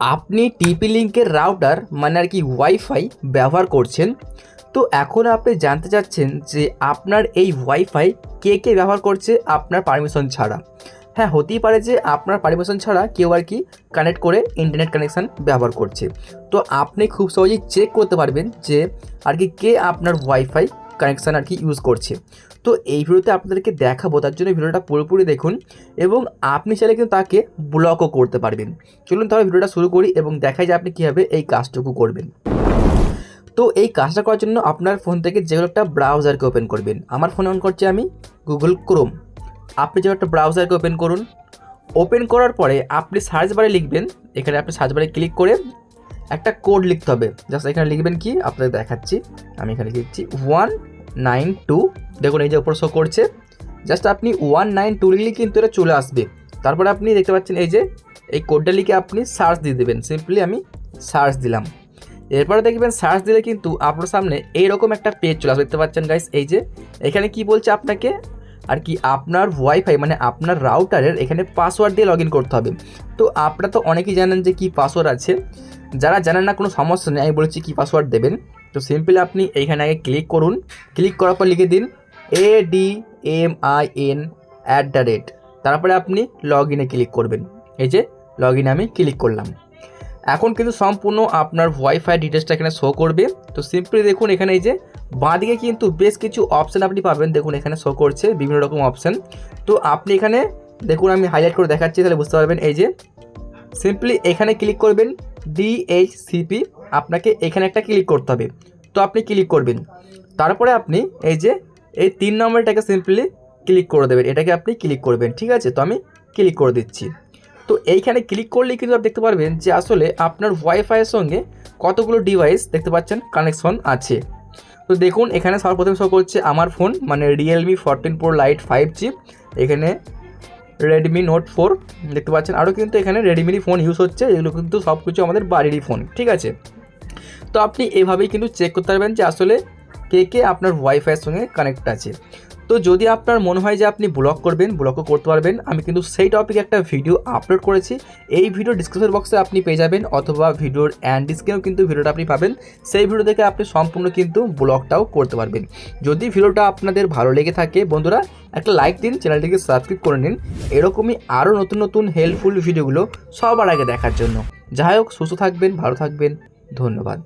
আপনি টিপি লিঙ্কের রাউটার মানে আর কি ওয়াইফাই ব্যবহার করছেন। তো এখন আপনি জানতে চাচ্ছেন যে আপনার এই ওয়াইফাই কে কে ব্যবহার করছে আপনার পারমিশন ছাড়া? হ্যাঁ হতেই পারে যে আপনার পারমিশন ছাড়া কেউ আর কি কানেক্ট করে ইন্টারনেট কানেকশান ব্যবহার করছে। তো আপনি খুব সহজেই চেক করতে পারবেন যে আর কি কে আপনার ওয়াইফাই কানেকশান আর কি ইউজ করছে। তো এই ভিডিওতে আপনাদেরকে দেখাবো, তার জন্য ভিডিওটা পুরোপুরি দেখুন এবং আপনি চাইলে কিন্তু তাকে ব্লকও করতে পারবেন। চলুন তাহলে ভিডিওটা শুরু করি এবং দেখাই যে আপনি কীভাবে এই কাজটুকু করবেন। তো এই কাজটা করার জন্য আপনার ফোন থেকে যে একটা ব্রাউজারকে ওপেন করবেন। আমার ফোন অন করছি আমি গুগল ক্রোম আপনি যে একটা ব্রাউজারকে ওপেন করুন। ওপেন করার পরে আপনি সার্চ বারে লিখবেন। এখানে আপনি সার্চ বারে ক্লিক করে একটা কোড লিখতে হবে। জাস্ট এখানে লিখবেন কি? আপনাদের দেখাচ্ছি। আমি এখানে লিখছি ওয়ান নাইন টু দেখুন, এই যে উপর শো করছে। জাস্ট আপনি ওয়ান নাইন টু লিখলে কিন্তু এটা চলে আসবে। তারপরে আপনি দেখতে পাচ্ছেন এই যে, এই কোডটা লিখে আপনি সার্চ দিয়ে দেবেন। সিম্পলি আমি সার্চ দিলাম। এরপরে দেখবেন সার্চ দিলে কিন্তু আপনার সামনে এইরকম একটা পেজ চলে আসবে। দেখতে পাচ্ছেন গাইস এই যে, এখানে কি বলছে আপনাকে? আর কি আপনার ওয়াইফাই মানে আপনার রাউটারের এখানে পাসওয়ার্ড দিয়ে লগ ইন করতে হবে। তো আপনারা তো অনেকেই জানেন যে কি পাসওয়ার্ড আছে। যারা জানেন না, কোনো সমস্যা নেই, আমি বলেছি কী পাসওয়ার্ড দেবেন। তো সিম্পলি আপনি এইখানে আগে ক্লিক করুন। ক্লিক করার পর লিখে দিন A D M I N at the rate তারপরে আপনি লগ ইনে ক্লিক করবেন। এই যে লগ ইনে আমি ক্লিক করলাম। এখন কিন্তু সম্পূর্ণ আপনার ওয়াইফাই ডিটেলসটা এখানে শো করবে। তো সিম্পলি দেখুন এখানে এই যে, বাঁদিকে কিন্তু বেশ কিছু অপশান আপনি পাবেন। দেখুন এখানে শো করছে বিভিন্ন রকম অপশান তো আপনি এখানে, দেখুন আমি হাইলাইট করে দেখাচ্ছি, তাহলে বুঝতে পারবেন। এই যে সিম্পলি এখানে ক্লিক করবেন ডিএইচসিপি আপনাকে এখানে একটা ক্লিক করতে হবে। তো আপনি ক্লিক করবেন। তারপরে আপনি এই যে, এই তিন নম্বরটাকে সিম্পলি ক্লিক করে দেবেন। এটাকে আপনি ক্লিক করবেন। ঠিক আছে? তো আমি ক্লিক করে দিচ্ছি। তো এইখানে ক্লিক করলেই কিন্তু আপনি দেখতে পারবেন যে আসলে আপনার ওয়াইফাইয়ের সঙ্গে কতগুলো ডিভাইস দেখতে পাচ্ছেন কানেকশন আছে। তো দেখুন, এখানে সর্বপ্রথম শো করছে আমার ফোন মানে Realme fourteen pro lite five G এখানে রেডমি নোট ফোর দেখতে পাচ্ছেন। আরও কিন্তু এখানে রেডমিরই ফোন ইউজ হচ্ছে, এগুলো কিন্তু সব কিছু আমাদের বাড়িরই ফোন ঠিক আছে? তো আপনি এভাবেই কিন্তু চেক করতে পারবেন যে আসলে কে কে আপনার ওয়াইফাইয়ের সঙ্গে কানেক্ট আছে। তো যদি আপনার মনে হয় যে আপনি ব্লগ করবেন ব্লগও করতে পারবেন। আমি কিন্তু সেই টপিকে একটা ভিডিও আপলোড করেছি। এই ভিডিও ডিসক্রিপশন বক্সে আপনি পেয়ে যাবেন, অথবা ভিডিওর অ্যান্ড ডিসক্রিপশনেও কিন্তু ভিডিওটা আপনি পাবেন। সেই ভিডিও দেখে আপনি সম্পূর্ণ কিন্তু ব্লগটাও করতে পারবেন। যদি ভিডিওটা আপনাদের ভালো লেগে থাকে, বন্ধুরা, একটা লাইক দিন চ্যানেলটিকে সাবস্ক্রাইব করে নিন। এরকমই আরও নতুন নতুন হেল্পফুল ভিডিওগুলো সবার আগে দেখার জন্য। যাই হোক, সুস্থ থাকবেন, ভালো থাকবেন। ধন্যবাদ।